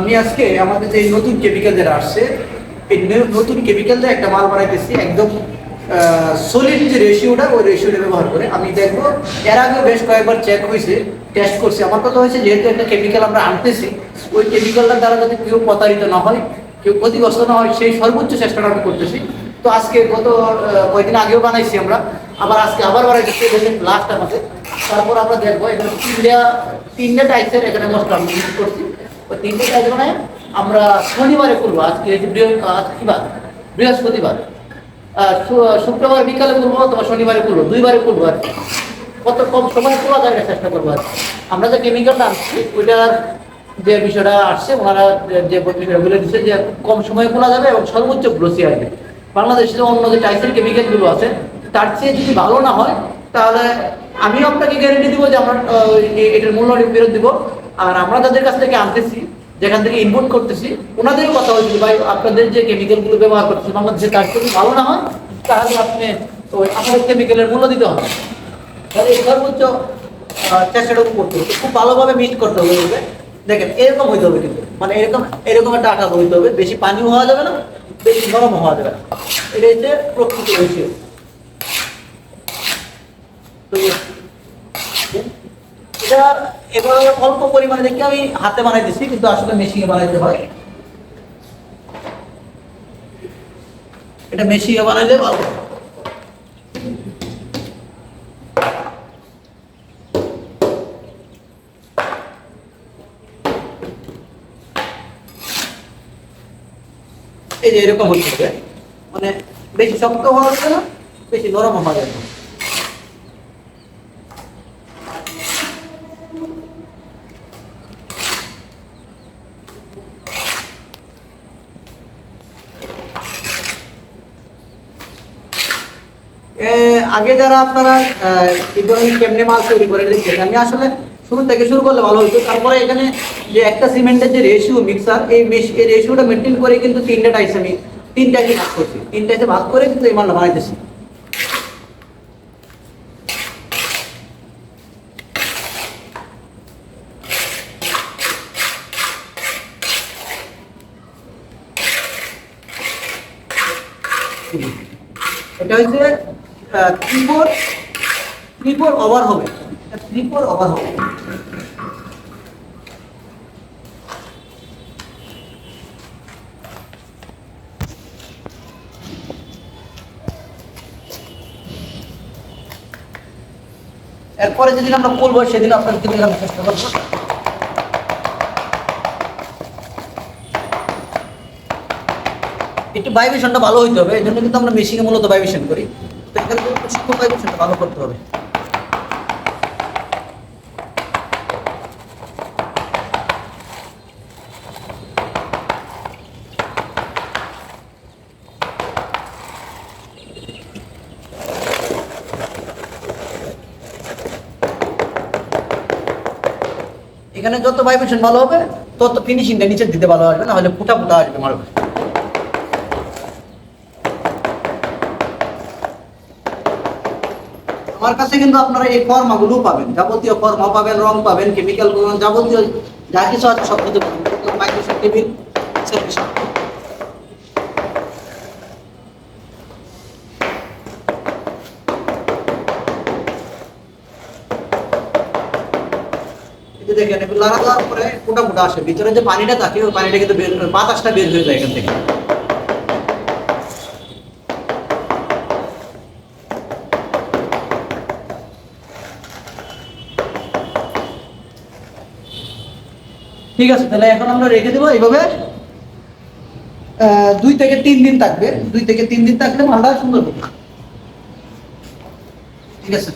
আমি আজকে আমাদের যে নতুন কেমিক্যাল যেটা আসছে, এই নতুন কেমিক্যাল দিয়ে একটা মাল বানাইতেছি, একদম সলিড যে রেশিওটা ওই রেশিওটা ব্যবহার করে। আমি দেখব, এর আগেও বেশ কয়েকবার চেক হয়েছে টেস্ট করছি। আমার কথা হয়েছে, যেহেতু একটা কেমিক্যাল আমরা আনতেছি, ওই কেমিক্যালটার দ্বারা যাতে কেউ প্রতারিত না হয়, কেউ ক্ষতিগ্রস্ত না হয়, সেই সর্বোচ্চ চেষ্টাটা আমি করতেছি। তো আজকে গত কয়েকদিন আগেও বানাইছি আমরা, আবার আজকে আবার বানাইতেছি লাস্ট আমাদের। তারপর আমরা দেখব, এখানে তিনটা তিনটা টাইপের এখানে মশলা আমি ইউজ করছি। ওই তিনটে মানে আমরা শনিবারে করব, আজকে হচ্ছে বৃহ- আজ বার বৃহস্পতিবার। শুক্রবার বিকালে করব, অথবা শনিবারে করব, দুইবারে করব আর। কত কম সময় করা যায় চেষ্টা করব আর আমরা যে কেমিক্যালটা আনছি ওইটার যে বিষয়টা আসছে, ওনারা যে- বিষয়টা বলে দিচ্ছে যে কম সময়ে খোলা যাবে এবং সর্বোচ্চ গ্লোসি আসবে বাংলাদেশে অন্য যে টাইপের কেমিক্যালগুলো আছে, তার চেয়ে যদি ভালো না হয়, তাহলে আমিও আপনাকে গ্যারেন্টি দিব যে আমরা এটার মূল্য ফেরত দিব। আর আমরা যাদের কাছ থেকে আনতেছি, যেখান থেকে ইনপুট করতেছি, ওনাদেরও কথা হয়েছিল ভাই, আপনাদের যে কেমিক্যালগুলো ব্যবহার করতেছি, বাংলাদেশে তার যদি ভালো না হয়, তাহলে আপনি ওই আমাদের কেমিক্যালের মূল্য দিতে হবে। তাহলে সর্বোচ্চ চেষ্টাটুকু করতে হবে। খুব ভালোভাবে মিক্স করতে হবে। দেখেন, এরকম হইতে হবে কিন্তু। মানে এরকম এরকম একটা আটা হইতে হবে। বেশি পানিও হওয়া যাবে না, বেশি গরম হওয়া যাবে না। এটা হচ্ছে প্রকৃত রেশিও তো অল্প পরিমাণে দেখে আমি হাতে কিন্তু আসলে মেশিনে বানাইতে হয়। এটা মেশিনে বানাইলে ভালো। এই যে এরকম হচ্ছে। মানে বেশি শক্ত হওয়া যাবে না, বেশি নরম হওয়া যাবে না। আগে যারা আপনারা আহ, এই কেমনে মাল তৈরি করে দেখছেন আমি আসলে শুরু থেকে শুরু করলে ভালো হতো তারপরে এখানে যে একটা সিমেন্টের যে রেশিও মিক্সার এই এই রেশিওটা মেনটেন করে কিন্তু তিনটা টাইস আমি তিনটাকে ভাগ করছি। তিনটাকে ভাগ করে কিন্তু এই মালটা বানাইতেছি। এটা হচ্ছে ওভার হবে। ওভার হবে। এরপরে যেদিন আমরা করব সেদিন আপনাদের চেষ্টা করব। একটু ভাইব্রেশনটা ভালো হইতে হবে এই জন্য কিন্তু আমরা মেশিনে মূলত ভাইব্রেশন করি। তো ভালো করতে হবে। এখানে যত ভাইব্রেশন ভালো হবে, তত ফিনিশিংটা নিচের দিতে ভালো আসবে না হলে ফুটা ফুটা আসবে মারবে আমার কাছে কিন্তু আপনারা এই ফর্মাগুলো পাবেন, যাবতীয় ফর্মা পাবেন, রং পাবেন কেমিক্যাল পাবেন, যাবতীয় যা কিছু আছে সব কিছু দেখেন একটু লাড়া দেওয়ার পরে ফোটা ফোটা আসে। ভিতরে যে পানিটা থাকে, ওই পানিটা কিন্তু বাতাসটা বের হয়ে যায় এখান থেকে। ঠিক আছে, তাহলে এখন আমরা রেখে দেবো এইভাবে। দুই থেকে তিন দিন থাকবে। দুই থেকে তিন দিন থাকলে মালটা সুন্দর ঠিক আছে?